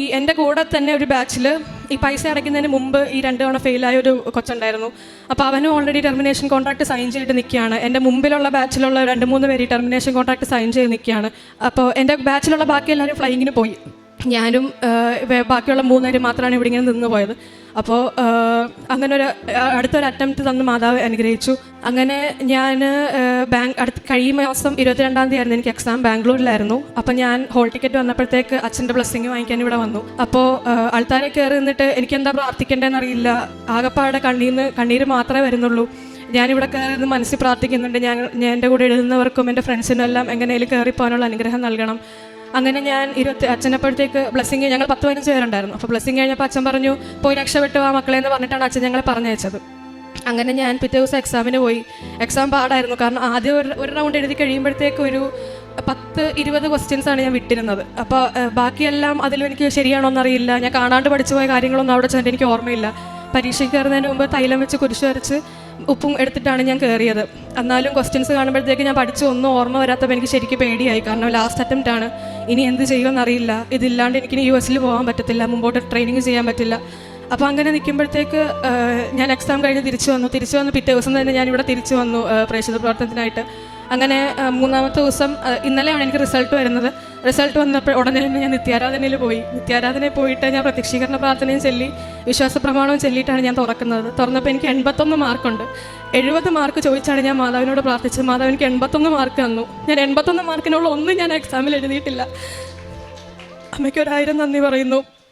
ഈ എന്റെ കൂടെ തന്നെ ഒരു ബാച്ചിൽ ഈ പൈസ അടയ്ക്കുന്നതിന് മുമ്പ് ഈ രണ്ട് തവണ ഫെയിലായ ഒരു കൊച്ചുണ്ടായിരുന്നു. അപ്പോൾ അവനും ഓൾറെഡി ടെർമിനേഷൻ കോൺട്രാക്ട് സൈൻ ചെയ്തിട്ട് നിൽക്കുകയാണ്. എന്റെ മുമ്പിലുള്ള ബാച്ചിലുള്ള രണ്ട് മൂന്ന് പേര് ടെർമിനേഷൻ കോൺട്രാക്ട് സൈൻ ചെയ്ത് നിൽക്കുകയാണ്. അപ്പോൾ എന്റെ ബാച്ചിലുള്ള ബാക്കി എല്ലാവരും ഫ്ലൈയിങ്ങിന് പോയി. ഞാനും ബാക്കിയുള്ള മൂന്നുപേരും മാത്രമാണ് ഇവിടെ ഇങ്ങനെ നിന്ന് പോയത്. അപ്പോൾ അങ്ങനെ ഒരു അടുത്തൊരു അറ്റംപ്റ്റ് തന്ന് മാതാവ് അനുഗ്രഹിച്ചു. അങ്ങനെ ഞാൻ ബാങ്ക് അടുത്ത് കഴിയും മാസം ഇരുപത്തിരണ്ടാം തീയതി ആയിരുന്നു എനിക്ക് എക്സാം ബാംഗ്ലൂരിലായിരുന്നു. അപ്പോൾ ഞാൻ ഹോൾ ടിക്കറ്റ് വന്നപ്പോഴത്തേക്ക് അച്ഛന്റെ ബ്ലെസ്സിങ് വാങ്ങിക്കാൻ ഇവിടെ വന്നു. അപ്പോൾ ആൾക്കാരെ കയറി നിന്നിട്ട് എനിക്ക് എന്താ പ്രാർത്ഥിക്കേണ്ടതെന്ന് അറിയില്ല ആകപ്പാടെ കണ്ണീന്ന് കണ്ണീര് മാത്രമേ വരുന്നുള്ളൂ. ഞാനിവിടെ കയറി മനസ്സിൽ പ്രാർത്ഥിക്കുന്നുണ്ട്. ഞാൻ എന്റെ കൂടെ എഴുതുന്നവർക്കും എന്റെ ഫ്രണ്ട്സിനും എല്ലാം എങ്ങനെയും കയറി പോകാനുള്ള അനുഗ്രഹം നൽകണം. അങ്ങനെ ഞാൻ ഇരുപത്തി അച്ഛനപ്പോഴത്തേക്ക് ബ്ലസ്സിങ് ഞങ്ങൾ പത്ത് പതിനഞ്ച് പേരുണ്ടായിരുന്നു. അപ്പോൾ ബ്ലസ്സിങ് കഴിഞ്ഞപ്പോൾ അച്ഛൻ പറഞ്ഞു പോയി രക്ഷപ്പെട്ടു ആ മക്കളെ എന്ന് പറഞ്ഞിട്ടാണ് അച്ഛൻ ഞങ്ങളെ പറഞ്ഞയച്ചത്. അങ്ങനെ ഞാൻ പിറ്റേ ദിവസം എക്സാമിന് പോയി. എക്സാം പാടായിരുന്നു. കാരണം ആദ്യം ഒരു ഒരു റൗണ്ട് എഴുതി കഴിയുമ്പോഴത്തേക്ക് ഒരു പത്ത് ഇരുപത് ക്വസ്റ്റ്യൻസ് ആണ് ഞാൻ വിട്ടിരുന്നത്. അപ്പോൾ ബാക്കിയെല്ലാം അതിലും എനിക്ക് ശരിയാണോ എന്നറിയില്ല ഞാൻ കാണാണ്ട് പഠിച്ചു പോയ കാര്യങ്ങളൊന്നും അവിടെ ചെന്നിട്ട് എനിക്ക് ഓർമ്മയില്ല. പരീക്ഷയ്ക്ക് കയറുന്നതിന് മുമ്പ് തൈലം വെച്ച് കുരിശ് വരച്ച് ഉപ്പും എടുത്തിട്ടാണ് ഞാൻ കയറിയത് എന്നാലും ക്വസ്റ്റ്യൻസ് കാണുമ്പോഴത്തേക്ക് ഞാൻ പഠിച്ചു ഒന്നും ഓർമ്മ വരാത്തപ്പോൾ എനിക്ക് ശരിക്കും പേടിയായി. കാരണം ലാസ്റ്റ് അറ്റംപ്റ്റ് ആണ്. ഇനി എന്ത് ചെയ്യുമെന്ന് അറിയില്ല. ഇതില്ലാണ്ട് എനിക്ക് യു എസിൽ പോകാൻ പറ്റത്തില്ല. മുമ്പോട്ട് ട്രെയിനിങ് ചെയ്യാൻ പറ്റില്ല. അപ്പോൾ അങ്ങനെ നിൽക്കുമ്പോഴത്തേക്ക് ഞാൻ എക്സാം കഴിഞ്ഞ് തിരിച്ചു വന്നു. തിരിച്ചു വന്ന് പിറ്റേ ദിവസം തന്നെ ഞാൻ ഇവിടെ തിരിച്ചു വന്നു പ്രേക്ഷക പ്രവർത്തനത്തിനായിട്ട് അങ്ങനെ മൂന്നാമത്തെ ദിവസം ഇന്നലെയാണ് എനിക്ക് റിസൾട്ട് വരുന്നത്. റിസൾട്ട് വന്നപ്പോൾ ഉടനെ തന്നെ ഞാൻ നിത്യാരാധനയിൽ പോയി. നിത്യാരാധനയിൽ പോയിട്ട് ഞാൻ പ്രത്യക്ഷീകരണ പ്രാർത്ഥനയും ചൊല്ലി വിശ്വാസ പ്രമാണവും ചൊല്ലിയിട്ടാണ് ഞാൻ തുറക്കുന്നത്. തുറന്നപ്പോൾ എനിക്ക് എൺപത്തൊന്ന് മാർക്കുണ്ട് എഴുപത് മാർക്ക് ചോദിച്ചാണ് ഞാൻ മാതാവിനോട് പ്രാർത്ഥിച്ചത്. മാതാവ് എനിക്ക് എൺപത്തൊന്ന് മാർക്ക് തന്നു. ഞാൻ എൺപത്തൊന്ന് മാർക്കിനുള്ള ഒന്നും ഞാൻ എക്സാമിൽ എഴുതിയിട്ടില്ല. അമ്മയ്ക്ക് ഒരായിരം നന്ദി പറയുന്നു.